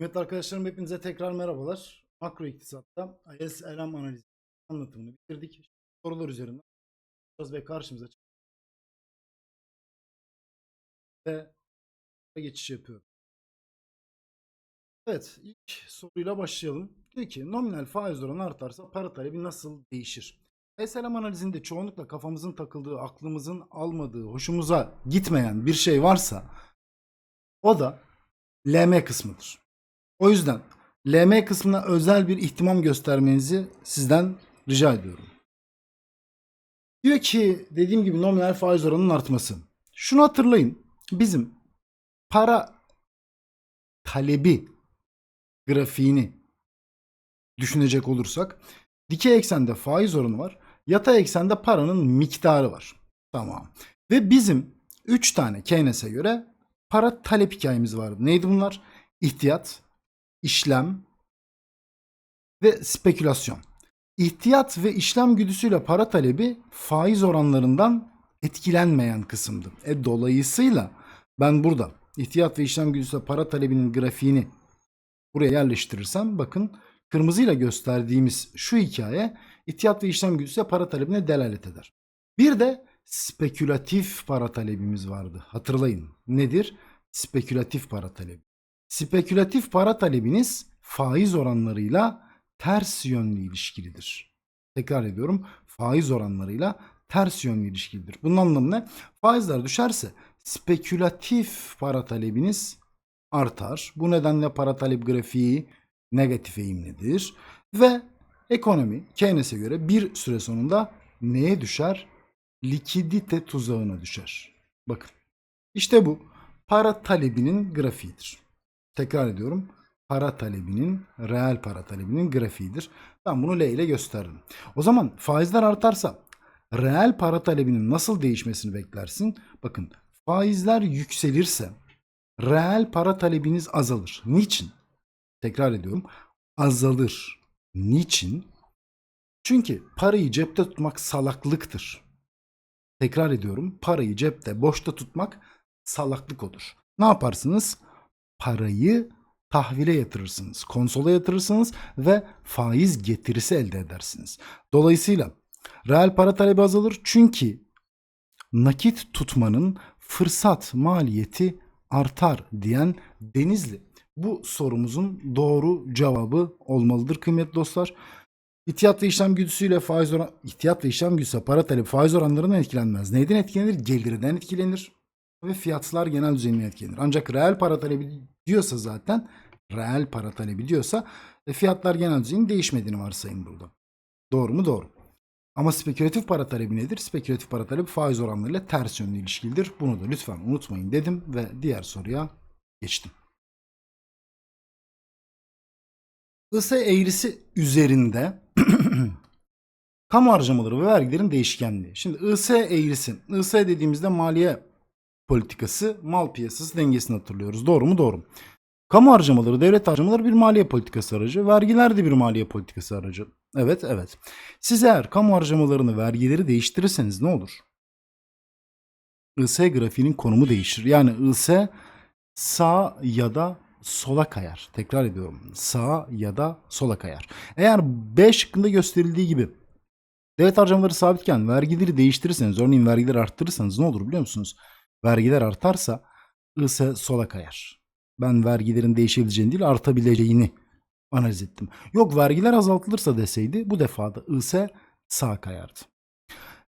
Evet arkadaşlarım hepinize tekrar merhabalar. Makro iktisatta IS analizi anlatımını bitirdik. Sorular üzerinden ve karşımıza çık- ve geçiş yapıyorum. Evet ilk soruyla başlayalım. Diyor ki nominal faiz oranı artarsa para talebi nasıl değişir? IS elem analizinde çoğunlukla kafamızın takıldığı, aklımızın almadığı, hoşumuza gitmeyen bir şey varsa o da LM kısmıdır. O yüzden LM kısmına özel bir ihtimam göstermenizi sizden rica ediyorum. Diyor ki dediğim gibi nominal faiz oranının artması. Şunu hatırlayın. Bizim para talebi grafiğini düşünecek olursak dikey eksende faiz oranı var. Yatay eksende paranın miktarı var. Tamam. Ve bizim 3 tane Keynes'e göre para talep hikayemiz vardı. Neydi bunlar? İhtiyat, işlem ve spekülasyon. İhtiyat ve işlem güdüsüyle para talebi faiz oranlarından etkilenmeyen kısımdı. E dolayısıyla ben burada ihtiyat ve işlem güdüsüyle para talebinin grafiğini buraya yerleştirirsem bakın kırmızıyla gösterdiğimiz şu hikaye ihtiyat ve işlem güdüsüyle para talebine delalet eder. Bir de spekülatif para talebimiz vardı. Hatırlayın. Nedir? Spekülatif para talebi. Spekülatif para talebiniz faiz oranlarıyla ters yönlü ilişkilidir. Tekrar ediyorum. Faiz oranlarıyla ters yönlü ilişkilidir. Bunun anlamı ne? Faizler düşerse spekülatif para talebiniz artar. Bu nedenle para talep grafiği negatif eğimlidir. Ve ekonomi Keynes'e göre bir süre sonunda neye düşer? Likidite tuzağına düşer. Bakın. İşte bu para talebinin grafiğidir. Tekrar ediyorum. Para talebinin, reel para talebinin grafiğidir. Ben bunu L ile gösterdim. O zaman faizler artarsa reel para talebinin nasıl değişmesini beklersin? Bakın faizler yükselirse reel para talebiniz azalır. Niçin? Tekrar ediyorum. Azalır. Niçin? Çünkü parayı cepte tutmak salaklıktır. Tekrar ediyorum. Parayı cepte, boşta tutmak salaklık olur. Ne yaparsınız? Parayı tahvile yatırırsınız, konsola yatırırsınız ve faiz getirisi elde edersiniz. Dolayısıyla reel para talebi azalır çünkü nakit tutmanın fırsat maliyeti artar diyen Denizli. Bu sorumuzun doğru cevabı olmalıdır kıymetli dostlar. İhtiyat ve işlem güdüsüyle faiz oran ihtiyat ve işlem güdüsü para talebi faiz oranlarından etkilenmez. Neyden etkilenir? Gelirden etkilenir ve fiyatlar genel düzeyine etkilenir. Ancak reel para talebi diyorsa zaten reel para talebi diyorsa e, fiyatlar genel düzeyin değişmediğini varsayın burada. Doğru mu? Doğru. Ama spekülatif para talebi nedir? Spekülatif para talebi faiz oranlarıyla ters yönlü ilişkilidir. Bunu da lütfen unutmayın dedim ve diğer soruya geçtim. IS eğrisi üzerinde kamu harcamaları ve vergilerin değişkenliği. Şimdi IS eğrisi. IS dediğimizde maliye politikası, mal piyasası dengesini hatırlıyoruz. Doğru mu? Doğru. Kamu harcamaları, devlet harcamaları bir maliye politikası aracı. Vergiler de bir maliye politikası aracı. Evet, evet. Siz eğer kamu harcamalarını, vergileri değiştirirseniz ne olur? IS grafiğinin konumu değişir. Yani IS sağ ya da sola kayar. Tekrar ediyorum. Sağa ya da sola kayar. Eğer B şıkkında gösterildiği gibi devlet harcamaları sabitken vergileri değiştirirseniz, örneğin vergileri arttırırsanız ne olur biliyor musunuz? Vergiler artarsa IS sola kayar. Ben vergilerin değişebileceğini değil artabileceğini analiz ettim. Yok vergiler azaltılırsa deseydi bu defa da IS sağ kayardı.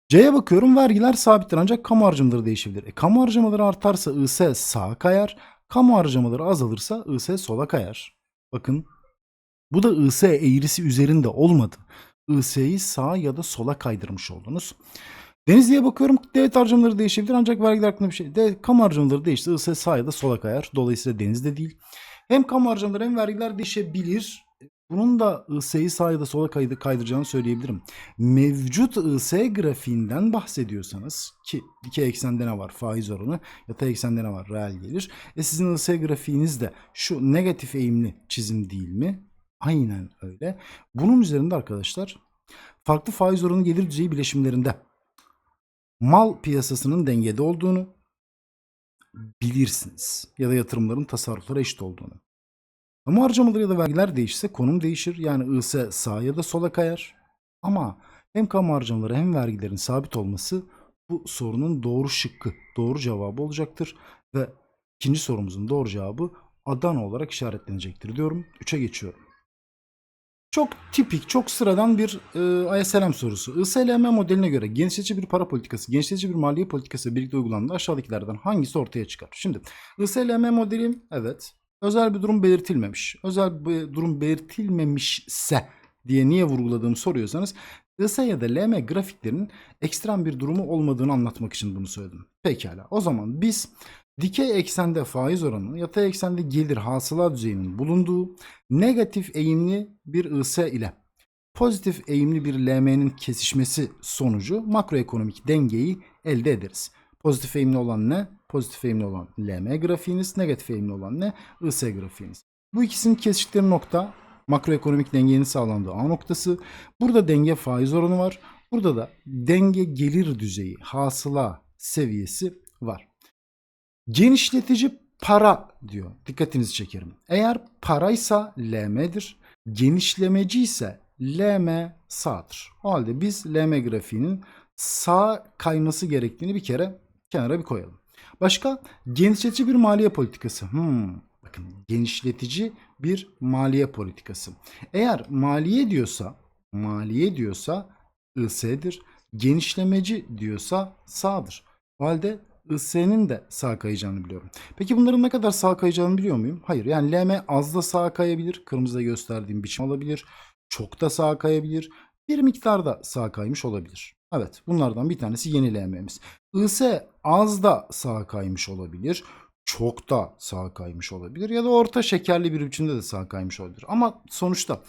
C'ye bakıyorum vergiler sabittir ancak kamu harcamaları değişebilir. E, kamu harcamaları artarsa IS sağa kayar. Kamu harcamaları azalırsa IS sola kayar. Bakın bu da IS eğrisi üzerinde olmadı. IS'yi sağa ya da sola kaydırmış oldunuz. Denizli'ye bakıyorum devlet harcamaları değişebilir ancak vergiler hakkında bir şey. De, kamu harcamaları değişti IS sağa ya da sola kayar. Dolayısıyla Deniz'de değil. Hem kamu harcamaları hem vergiler değişebilir. Bunun da IS'yi sağa ya da sola kaydı, kaydıracağını söyleyebilirim. Mevcut IS grafiğinden bahsediyorsanız ki dikey eksende ne var? Faiz oranı. Yatay eksende ne var? Reel gelir. E sizin IS grafiğiniz de şu negatif eğimli çizim değil mi? Aynen öyle. Bunun üzerinde arkadaşlar farklı faiz oranı gelir düzeyi bileşimlerinde mal piyasasının dengede olduğunu bilirsiniz. Ya da yatırımların tasarruflara eşit olduğunu. Kamu harcamaları ya da vergiler değişse konum değişir. Yani IS sağa ya da sola kayar. Ama hem kamu harcamaları hem vergilerin sabit olması bu sorunun doğru şıkkı, doğru cevabı olacaktır. Ve ikinci sorumuzun doğru cevabı Adana olarak işaretlenecektir diyorum. 3'e geçiyorum. Çok tipik, çok sıradan bir e, ISLM sorusu. ISLM modeline göre genişletici bir para politikası, genişletici bir maliye politikası birlikte uygulandığında aşağıdakilerden hangisi ortaya çıkar? Şimdi ISLM modeli evet özel bir durum belirtilmemiş. Özel bir durum belirtilmemişse diye niye vurguladığımı soruyorsanız IS ya da LM grafiklerinin ekstrem bir durumu olmadığını anlatmak için bunu söyledim. Pekala. O zaman biz dikey eksende faiz oranı, yatay eksende gelir hasıla düzeyinin bulunduğu negatif eğimli bir IS ile pozitif eğimli bir LM'nin kesişmesi sonucu makroekonomik dengeyi elde ederiz. Pozitif eğimli olan ne? Pozitif eğimli olan LM grafiğiniz, negatif eğimli olan ne? IS grafiğiniz. Bu ikisinin kesiştikleri nokta makroekonomik dengenin sağlandığı A noktası. Burada denge faiz oranı var. Burada da denge gelir düzeyi, hasıla seviyesi. Genişletici para diyor. Dikkatinizi çekerim. Eğer paraysa LM'dir. Genişlemeci ise LM sağdır. O halde biz LM grafiğinin sağ kayması gerektiğini bir kere kenara bir koyalım. Başka genişletici bir maliye politikası. Hmm, bakın genişletici bir maliye politikası. Eğer maliye diyorsa maliye diyorsa IS'dir. Genişlemeci diyorsa sağdır. O halde IS'nin de sağ kayacağını biliyorum. Peki bunların ne kadar sağ kayacağını biliyor muyum? Hayır. Yani LM az da sağ kayabilir. Kırmızıda gösterdiğim biçim olabilir. Çok da sağ kayabilir. Bir miktar da sağ kaymış olabilir. Evet bunlardan bir tanesi yeni LM'miz. IS az da sağ kaymış olabilir. Çok da sağ kaymış olabilir. Ya da orta şekerli bir biçimde de sağ kaymış olabilir. Ama sonuçta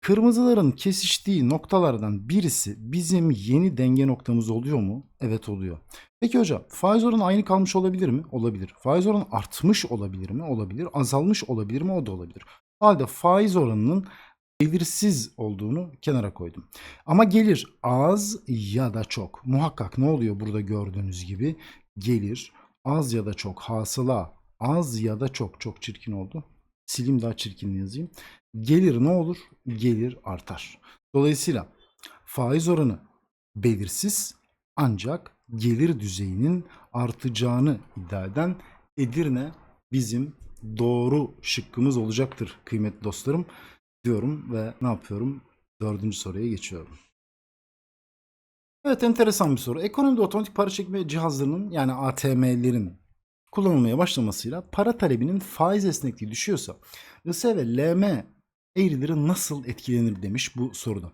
kırmızıların kesiştiği noktalardan birisi bizim yeni denge noktamız oluyor mu? Evet oluyor. Peki hocam faiz oranı aynı kalmış olabilir mi? Olabilir. Faiz oranı artmış olabilir mi? Olabilir. Azalmış olabilir mi? O da olabilir. Halde faiz oranının belirsiz olduğunu kenara koydum. Ama gelir az ya da çok. Muhakkak ne oluyor burada gördüğünüz gibi? Gelir az ya da çok. Hasıla az ya da çok. Çok çirkin oldu. Silim daha çirkin yazayım. Gelir ne olur? Gelir artar. Dolayısıyla faiz oranı belirsiz ancak gelir düzeyinin artacağını iddia eden Edirne bizim doğru şıkkımız olacaktır kıymetli dostlarım diyorum ve ne yapıyorum? Dördüncü soruya geçiyorum. Evet enteresan bir soru. Ekonomide otomatik para çekme cihazlarının yani ATM'lerin kullanılmaya başlamasıyla para talebinin faiz esnekliği düşüyorsa IS ve LM eğrileri nasıl etkilenir demiş bu soruda.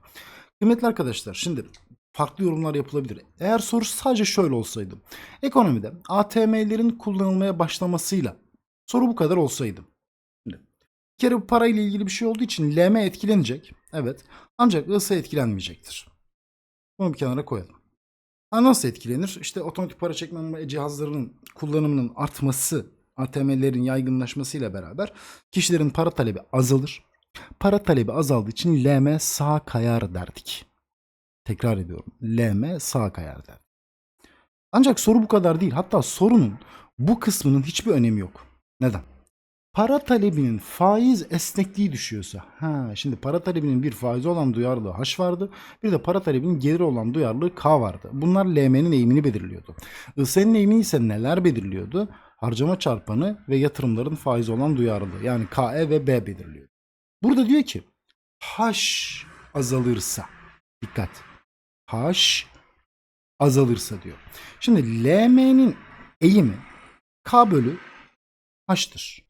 Kıymetli arkadaşlar şimdi farklı yorumlar yapılabilir. Eğer soru sadece şöyle olsaydı. Ekonomide ATM'lerin kullanılmaya başlamasıyla soru bu kadar olsaydı. Bir kere bu parayla ilgili bir şey olduğu için LM etkilenecek. Evet. Ancak IS etkilenmeyecektir. Bunu bir kenara koyalım. Ha nasıl etkilenir? İşte otomatik para çekme cihazlarının kullanımının artması, ATM'lerin yaygınlaşmasıyla beraber kişilerin para talebi azalır. Para talebi azaldığı için LM sağ kayar derdik. Tekrar ediyorum. LM sağ kayar derdik. Ancak soru bu kadar değil. Hatta sorunun bu kısmının hiçbir önemi yok. Neden? Para talebinin faiz esnekliği düşüyorsa. Ha, şimdi para talebinin bir faizi olan duyarlılığı H vardı. Bir de para talebinin geliri olan duyarlılığı K vardı. Bunlar LM'nin eğimini belirliyordu. IS'nin eğimini ise neler belirliyordu? Harcama çarpanı ve yatırımların faizi olan duyarlılığı. Yani KE ve B belirliyordu. Burada diyor ki H azalırsa dikkat. H azalırsa diyor. Şimdi LM'nin eğimi K bölü H'tır.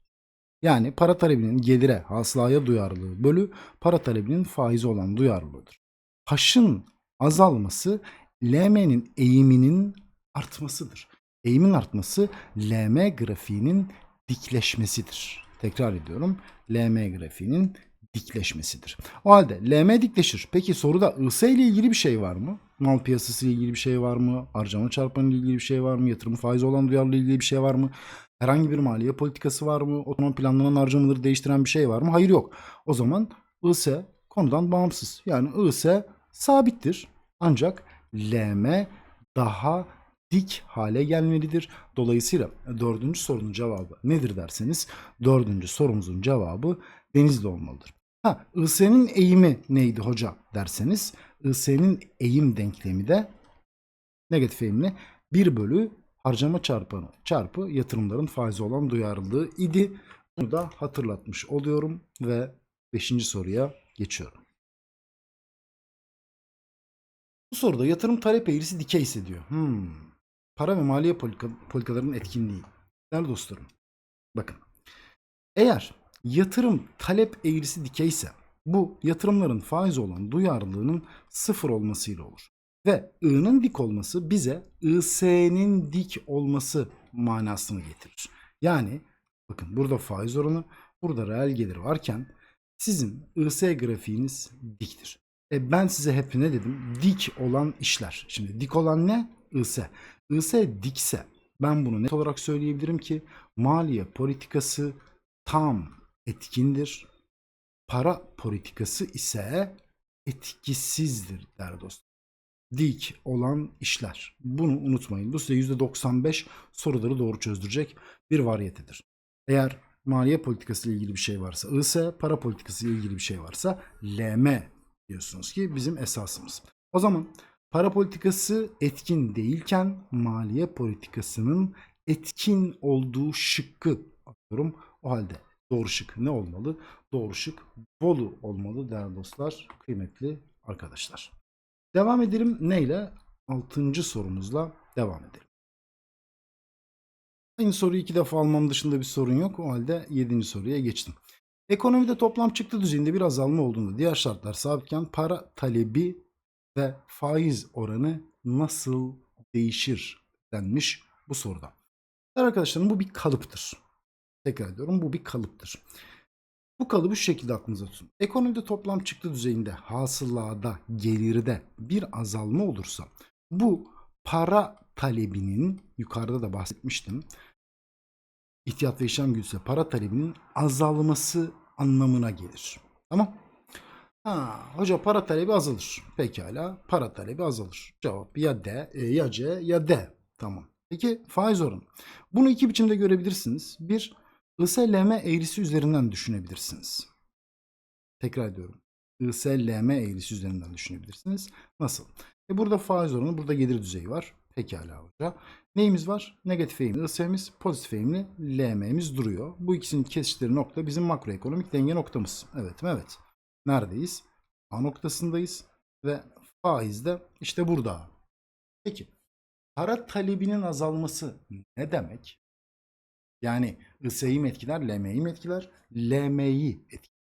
Yani para talebinin gelire, hasılaya duyarlılığı bölü para talebinin faizi olan duyarlılığıdır. H'ın azalması LM'nin eğiminin artmasıdır. Eğimin artması LM grafiğinin dikleşmesidir. Tekrar ediyorum. LM grafiğinin dikleşmesidir. O halde LM dikleşir. Peki soruda IS ile ilgili bir şey var mı? Mal piyasası ile ilgili bir şey var mı? Harcama çarpanı ile ilgili bir şey var mı? Yatırım faizi olan duyarlılığı ile ilgili bir şey var mı? Herhangi bir maliye politikası var mı? Otonom planlanan harcamaları değiştiren bir şey var mı? Hayır yok. O zaman IS konudan bağımsız. Yani IS sabittir. Ancak LM daha dik hale gelmelidir. Dolayısıyla dördüncü sorunun cevabı nedir derseniz dördüncü sorumuzun cevabı Denizli olmalıdır. Ha, IS'nin eğimi neydi hoca derseniz IS'nin eğim denklemi de negatif eğimli 1 bölü harcama çarpanı çarpı yatırımların faizi olan duyarlılığı idi. Bunu da hatırlatmış oluyorum ve 5. soruya geçiyorum. Bu soruda yatırım talep eğrisi dikeyse diyor. Hmm. Para ve maliye politika, politikalarının etkinliği. Değerli dostlarım. Bakın. Eğer yatırım talep eğrisi dikeyse bu yatırımların faiz olan duyarlılığının sıfır olmasıyla olur. Ve I'nın dik olması bize IS'nin dik olması manasını getirir. Yani bakın burada faiz oranı, burada reel gelir varken sizin IS grafiğiniz diktir. E ben size hep ne dedim? Dik olan işler. Şimdi dik olan ne? IS. IS dikse ben bunu net olarak söyleyebilirim ki maliye politikası tam etkindir. Para politikası ise etkisizdir der dostum. Dik olan işler. Bunu unutmayın. Bu size %95 soruları doğru çözdürecek bir variyetedir. Eğer maliye politikası ile ilgili bir şey varsa IS, para politikası ile ilgili bir şey varsa LM diyorsunuz ki bizim esasımız. O zaman para politikası etkin değilken maliye politikasının etkin olduğu şıkkı atıyorum. O halde doğru şık ne olmalı? Doğru şık Bolu olmalı değerli dostlar, kıymetli arkadaşlar. Devam edelim neyle? Altıncı sorumuzla devam edelim. Aynı soruyu iki defa almam dışında bir sorun yok. O halde yedinci soruya geçtim. Ekonomide toplam çıktı düzeyinde bir azalma olduğunda diğer şartlar sabitken para talebi ve faiz oranı nasıl değişir denmiş bu soruda. Arkadaşlarım bu bir kalıptır. Tekrar ediyorum bu bir kalıptır. Bu kalıbı şu şekilde aklınıza tutun. Ekonomide toplam çıktı düzeyinde hasılada, gelirde bir azalma olursa bu para talebinin yukarıda da bahsetmiştim. İhtiyat ve işlem gücüse para talebinin azalması anlamına gelir. Tamam. Ha, hoca para talebi azalır. Pekala para talebi azalır. Cevap ya D, e, ya C ya D. Tamam. Peki faiz oranı. Bunu iki biçimde görebilirsiniz. Bir ISLM eğrisi üzerinden düşünebilirsiniz. Tekrar ediyorum. ISLM eğrisi üzerinden düşünebilirsiniz. Nasıl? E burada faiz oranı, burada gelir düzeyi var. Pekala hoca. Neyimiz var? Negatif eğimli IS'miz, pozitif eğimli LM'miz duruyor. Bu ikisinin kesiştikleri nokta bizim makroekonomik denge noktamız. Evet mi? Evet. Neredeyiz? A noktasındayız ve faiz de işte burada. Peki para talebinin azalması ne demek? Yani IS'yi mi etkiler, LM'yi mi etkiler? LM'yi etkiler.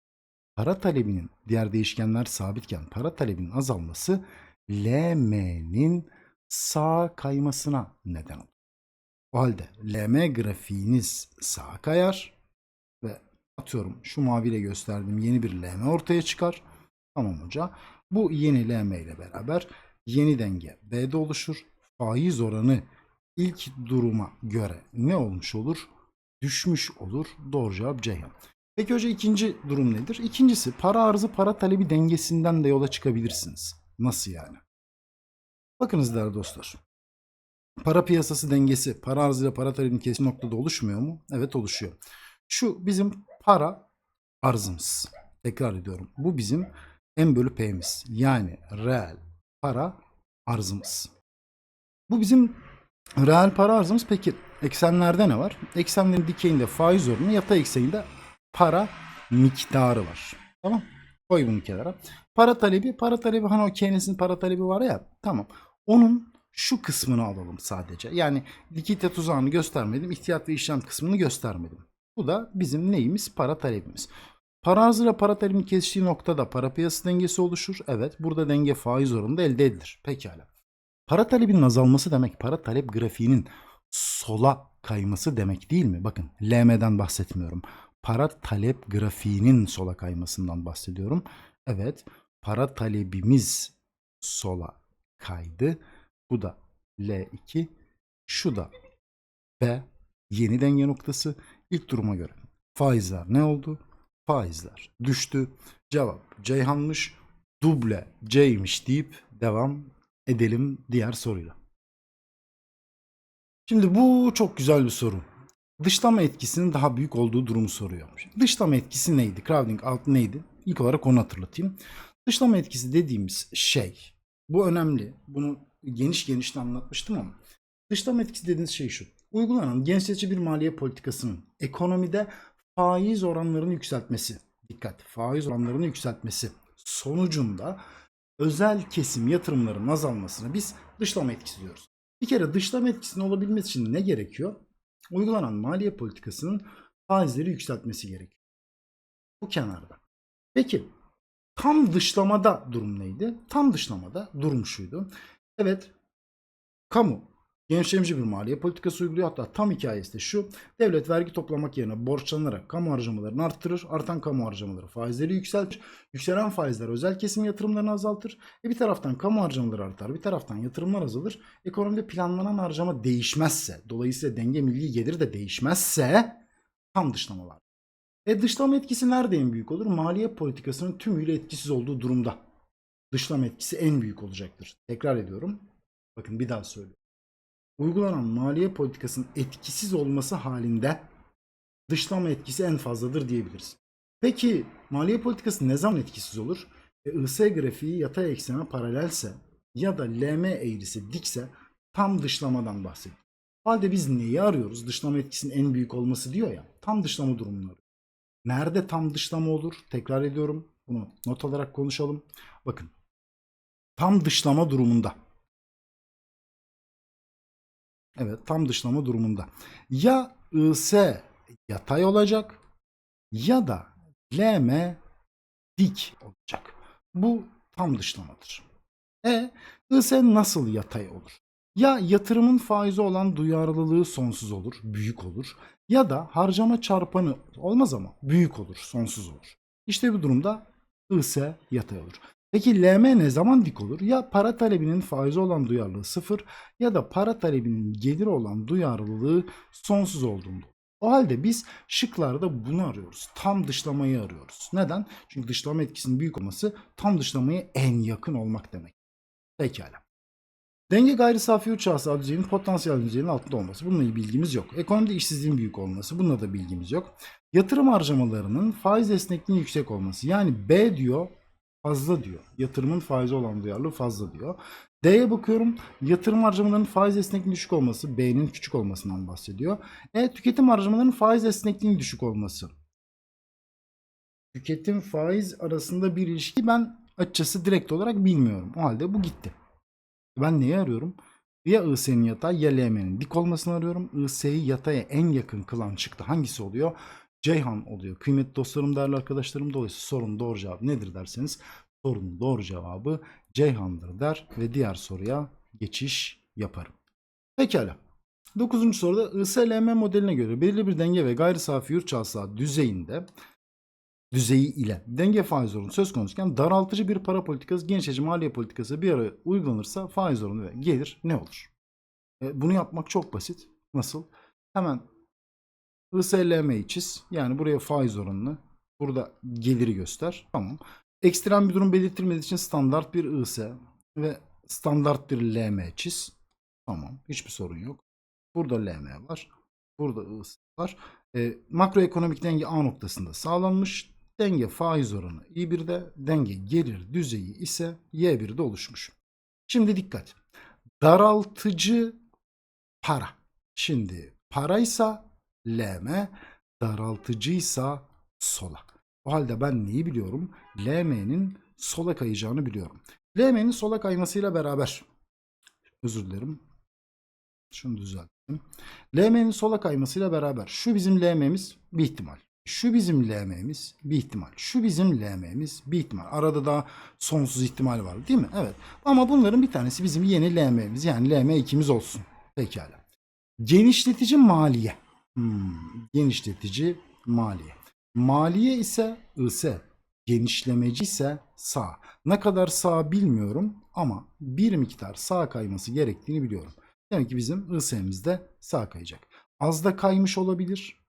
Para talebinin diğer değişkenler sabitken para talebinin azalması LM'nin sağa kaymasına neden olur. O halde LM grafiğiniz sağa kayar atıyorum şu maviyle gösterdiğim yeni bir LM ortaya çıkar. Tamam hoca. Bu yeni LM ile beraber yeni denge B'de oluşur. Faiz oranı ilk duruma göre ne olmuş olur? Düşmüş olur. Doğru cevap Ceyhan. Peki hoca ikinci durum nedir? İkincisi para arzı para talebi dengesinden de yola çıkabilirsiniz. Nasıl yani? Bakınız değerli dostlar. Para piyasası dengesi para arzı ile para talebinin kesim noktada oluşmuyor mu? Evet oluşuyor. Şu bizim para arzımız. Tekrar ediyorum. Bu bizim M bölü P'miz. Yani reel para arzımız. Bu bizim reel para arzımız. Peki eksenlerde ne var? Eksenlerin dikeyinde faiz oranı, yatay ekseninde para miktarı var. Tamam. Koy bunu kenara. Para talebi, para talebi hani o Keynes'in para talebi var ya. Tamam. Onun şu kısmını alalım sadece. Yani likidite tuzağını göstermedim. ihtiyat ve işlem kısmını göstermedim. Bu da bizim neyimiz? Para talebimiz. Para ile para talebin kesiştiği noktada para piyasası dengesi oluşur. Evet burada denge faiz oranında elde edilir. Pekala. Para talebinin azalması demek para talep grafiğinin sola kayması demek değil mi? Bakın LM'den bahsetmiyorum. Para talep grafiğinin sola kaymasından bahsediyorum. Evet para talebimiz sola kaydı. Bu da L2. Şu da B. Yeni denge noktası. İlk duruma göre. Faizler ne oldu? Faizler düştü. Cevap Ceyhan'mış. Duble C'ymiş deyip devam edelim diğer soruyla. Şimdi bu çok güzel bir soru. dışlama etkisinin daha büyük olduğu durumu soruyor. Dışlama etkisi neydi? Crowding out neydi? İlk olarak onu hatırlatayım. Dışlama etkisi dediğimiz şey, bu önemli. Bunu geniş geniş anlatmıştım ama dışlama etkisi dediğiniz şey şu. Uygulanan genişletici bir maliye politikasının ekonomide faiz oranlarını yükseltmesi, dikkat, faiz oranlarını yükseltmesi sonucunda özel kesim yatırımların azalmasına biz dışlama etkisi diyoruz. Bir kere dışlama etkisinin olabilmesi için ne gerekiyor? Uygulanan maliye politikasının faizleri yükseltmesi gerekiyor. Bu kenarda. Peki tam dışlamada durum neydi? Tam dışlamada durum şuydu. Evet kamu genişlemeci bir maliye politikası uyguluyor. Hatta tam hikayesi de şu. Devlet vergi toplamak yerine borçlanarak kamu harcamalarını arttırır. Artan kamu harcamaları faizleri yükseltir. Yükselen faizler özel kesim yatırımlarını azaltır. E bir taraftan kamu harcamaları artar. Bir taraftan yatırımlar azalır. Ekonomide planlanan harcama değişmezse, dolayısıyla denge milli gelir de değişmezse tam dışlama var. E dışlama etkisi nerede en büyük olur? Maliye politikasının tümüyle etkisiz olduğu durumda. Dışlama etkisi en büyük olacaktır. Tekrar ediyorum. Bakın bir daha söylüyorum. Uygulanan maliye politikasının etkisiz olması halinde dışlama etkisi en fazladır diyebiliriz. Peki maliye politikası ne zaman etkisiz olur? E, IS grafiği yatay eksene paralelse ya da LM eğrisi dikse tam dışlamadan bahsediyor. Halde biz neyi arıyoruz? Dışlama etkisinin en büyük olması diyor ya. Tam dışlama durumunu arıyoruz. Nerede tam dışlama olur? Tekrar ediyorum. Bunu not olarak konuşalım. Bakın. Tam dışlama durumunda. Evet tam dışlama durumunda. Ya IS yatay olacak ya da LM dik olacak. Bu tam dışlamadır. E IS nasıl yatay olur? Ya yatırımın faizi olan duyarlılığı sonsuz olur, büyük olur. Ya da harcama çarpanı olmaz ama büyük olur, sonsuz olur. İşte bu durumda IS yatay olur. Peki LM ne zaman dik olur? Ya para talebinin faizi olan duyarlılığı sıfır ya da para talebinin geliri olan duyarlılığı sonsuz olduğunda. O halde biz şıklarda bunu arıyoruz. Tam dışlamayı arıyoruz. Neden? Çünkü dışlama etkisinin büyük olması tam dışlamaya en yakın olmak demek. Pekala. Denge gayri safi yurt hasıla düzeyinin potansiyel düzeyinin altında olması. Bununla bilgimiz yok. Ekonomide işsizliğin büyük olması. Bununla da bilgimiz yok. Yatırım harcamalarının faiz esnekliğinin yüksek olması. Yani B diyor fazla diyor. Yatırımın faizi olan duyarlılığı fazla diyor. D'ye bakıyorum. Yatırım harcamalarının faiz esnekliğinin düşük olması. B'nin küçük olmasından bahsediyor. E tüketim harcamalarının faiz esnekliğinin düşük olması. Tüketim faiz arasında bir ilişki ben açıkçası direkt olarak bilmiyorum. O halde bu gitti. Ben neyi arıyorum? Ya IS'nin yatay ya LM'nin dik olmasını arıyorum. IS'yi yataya en yakın kılan çıktı. Hangisi oluyor? Ceyhan oluyor. Kıymetli dostlarım, değerli arkadaşlarım dolayısıyla sorunun doğru cevabı nedir derseniz sorunun doğru cevabı Ceyhan'dır der ve diğer soruya geçiş yaparım. Pekala. Dokuzuncu soruda ISLM modeline göre belirli bir denge ve gayri safi yurt hasıla düzeyinde düzeyi ile denge faiz oranı söz konusuyken daraltıcı bir para politikası, genişletici maliye politikası bir araya uygulanırsa faiz oranı ve gelir ne olur? E, bunu yapmak çok basit. Nasıl? Hemen ISLM'yi çiz. Yani buraya faiz oranını, burada geliri göster. Tamam. Ekstrem bir durum belirtilmediği için standart bir IS ve standart bir LM çiz. Tamam. Hiçbir sorun yok. Burada LM var. Burada IS var. E, makroekonomik denge A noktasında sağlanmış. Denge faiz oranı I1'de, denge gelir düzeyi ise Y1'de oluşmuş. Şimdi dikkat. Daraltıcı para. Şimdi paraysa LM, daraltıcıysa sola. O halde ben neyi biliyorum? LM'nin sola kayacağını biliyorum. LM'nin sola kaymasıyla beraber özür dilerim. Şunu düzelttim. LM'nin sola kaymasıyla beraber şu bizim LM'miz bir ihtimal. Şu bizim LM'miz bir ihtimal. Şu bizim LM'miz bir ihtimal. Arada da sonsuz ihtimal var değil mi? Evet. Ama bunların bir tanesi bizim yeni LM'miz. Yani LM ikimiz olsun. Pekala. Genişletici maliye. Hmm, genişletici maliye. Maliye ise IS. Genişlemeci ise sağ. Ne kadar sağ bilmiyorum ama bir miktar sağ kayması gerektiğini biliyorum. Demek ki bizim IS'miz de sağ kayacak. Az da kaymış olabilir.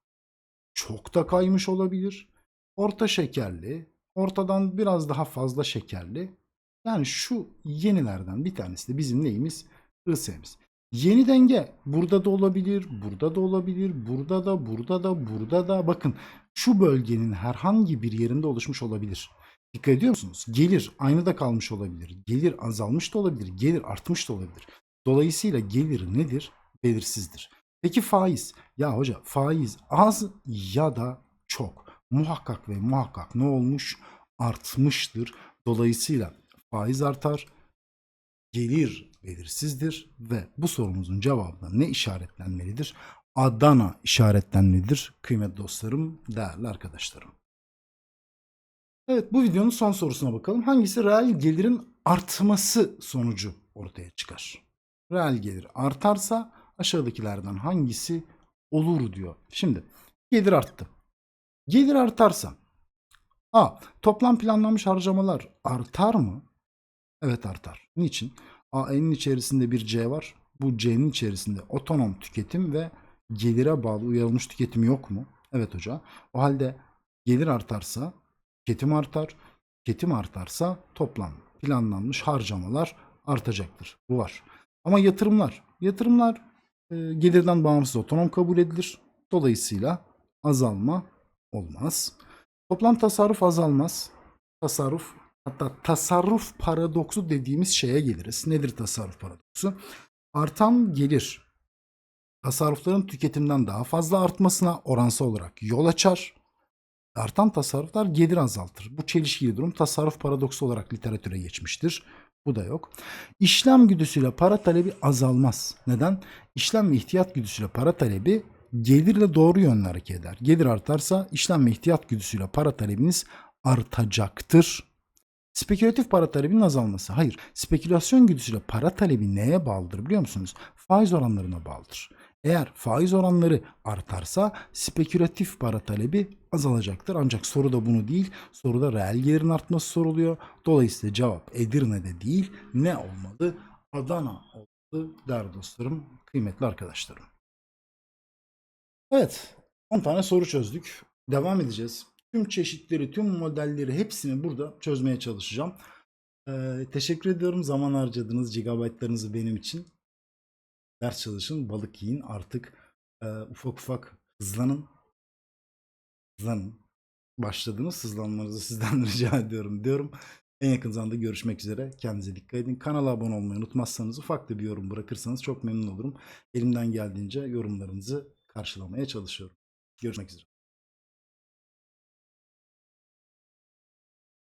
Çok da kaymış olabilir. Orta şekerli. Ortadan biraz daha fazla şekerli. Yani şu yenilerden bir tanesi de bizim neyimiz? IS'miz. Yeni denge burada da olabilir, burada da olabilir, burada da, burada da, burada da. Bakın şu bölgenin herhangi bir yerinde oluşmuş olabilir. Dikkat ediyor musunuz? Gelir aynı da kalmış olabilir. Gelir azalmış da olabilir. Gelir artmış da olabilir. Dolayısıyla gelir nedir? Belirsizdir. Peki faiz? Ya hoca faiz az ya da çok. Muhakkak ve muhakkak ne olmuş? Artmıştır. Dolayısıyla faiz artar, gelir belirsizdir ve bu sorumuzun cevabına ne işaretlenmelidir? Adana işaretlenmelidir kıymetli dostlarım, değerli arkadaşlarım. Evet bu videonun son sorusuna bakalım. Hangisi reel gelirin artması sonucu ortaya çıkar? Reel gelir artarsa aşağıdakilerden hangisi olur diyor. Şimdi gelir arttı. Gelir artarsa A. Toplam planlanmış harcamalar artar mı? Evet artar. Niçin? AN'in içerisinde bir C var. Bu C'nin içerisinde otonom tüketim ve gelire bağlı uyarılmış tüketim yok mu? Evet hoca. O halde gelir artarsa tüketim artar. Tüketim artarsa toplam planlanmış harcamalar artacaktır. Bu var. Ama yatırımlar, yatırımlar e, gelirden bağımsız otonom kabul edilir. Dolayısıyla azalma olmaz. Toplam tasarruf azalmaz. Tasarruf hatta tasarruf paradoksu dediğimiz şeye geliriz. Nedir tasarruf paradoksu? Artan gelir tasarrufların tüketimden daha fazla artmasına oransal olarak yol açar. Artan tasarruflar gelir azaltır. Bu çelişkili durum tasarruf paradoksu olarak literatüre geçmiştir. Bu da yok. İşlem güdüsüyle para talebi azalmaz. Neden? İşlem ve ihtiyat güdüsüyle para talebi gelirle doğru yönlü hareket eder. Gelir artarsa işlem ve ihtiyat güdüsüyle para talebiniz artacaktır. Spekülatif para talebinin azalması. Hayır. Spekülasyon güdüsüyle para talebi neye bağlıdır biliyor musunuz? Faiz oranlarına bağlıdır. Eğer faiz oranları artarsa spekülatif para talebi azalacaktır. Ancak soruda bunu değil, soruda reel gelirin artması soruluyor. Dolayısıyla cevap Edirne'de değil, ne olmadı? Adana oldu değerli dostlarım, kıymetli arkadaşlarım. Evet, 10 tane soru çözdük. Devam edeceğiz. Tüm çeşitleri, tüm modelleri hepsini burada çözmeye çalışacağım. Ee, teşekkür ediyorum zaman harcadığınız gigabaytlarınızı benim için. Ders çalışın, balık yiyin. Artık e, ufak ufak hızlanın. Hızlanın. Başladınız hızlanmanızı sizden rica ediyorum diyorum. En yakın zamanda görüşmek üzere. Kendinize dikkat edin. Kanala abone olmayı unutmazsanız ufak da bir yorum bırakırsanız çok memnun olurum. Elimden geldiğince yorumlarınızı karşılamaya çalışıyorum. Görüşmek üzere.